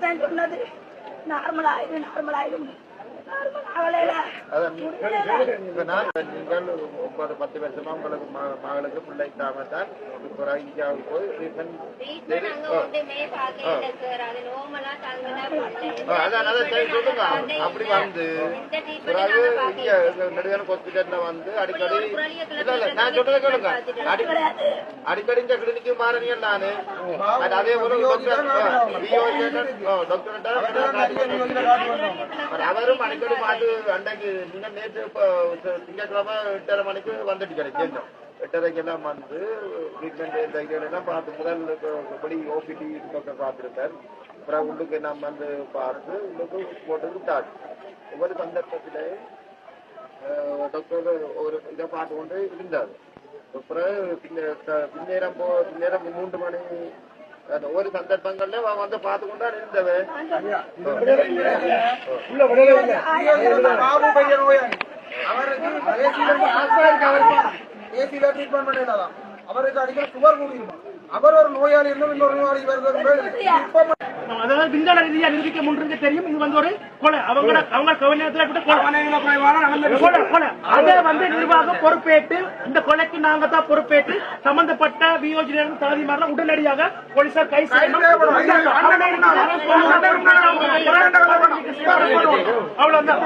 தான் சொன்னது நார்மல் ஆயிடும் நார்மல் ஆயிடும் நார்மல் ஆகலைல ஒன்பது பத்து வருஷமா உங்களுக்கு மகளுக்கு பிள்ளை இல்லாம தான் இப்போ இந்தியாவுக்கு போய் அதான் சொல்லுங்க. அப்படி வந்து பிறகு இங்க நெடுகன் ஹாஸ்பிட்டல்ல வந்து அடிக்கடி இல்ல இல்ல நான் சொல்றதை கேளுங்க. அடி அடிக்கடி இந்த கிளினிக்கு மாறினீங்க நானு. அது அதே போல டாக்டர் அவரும் அடிக்கடி மாட்டு அன்றைக்கு நீங்க நேற்று திங்கட்கிழமை எட்டரை மணிக்கு வந்துட்டு கிடைக்கும் எட்டரைக்கு எல்லாம் வந்து ட்ரீட்மெண்ட் இந்த இதெல்லாம் பார்த்து முதல் படி ஓபிடி டாக்டர் பார்த்துருக்கார் அப்புறம் உள்ளுக்கு நம்ம வந்து பார்த்து உள்ளுக்கு போட்டு விட்டார் ஒவ்வொரு சந்தர்ப்பத்திலே அஹ், டாக்டர் ஒரு இதை பார்த்து கொண்டு இருந்தார் அப்புறம் பின்னேரம் போ பின்னேரம் மூன்று மணி அந்த ஒரு சந்தர்ப்பங்கள்ல வந்து பார்த்து கொண்டு இருந்தவன் பாபு பையன் நோயாளி அவருக்கு ஏசியில ட்ரீட்மெண்ட் பண்ணிடலாம். அவருக்கு அடிக்கிற சுகர் கூடியிருமா அவர் ஒரு நோயாளி இருந்தும் இன்னொரு நோயாளி இப்ப அதாவது விஞ்ஞான ரீதியா நிரூபிக்க முன்னுக்கு தெரியும் இது வந்து ஒரு கொலை அவங்க அவங்க கவனத்துல கூட கொலை கொலை அதை வந்து நிர்வாகம் பொறுப்பேற்று இந்த கொலைக்கு நாங்க தான் பொறுப்பேற்று சம்பந்தப்பட்ட வியோஜனம் தாதிமாரெல்லாம் உடனடியாக போலீசார் கை அவ்வளவுதான்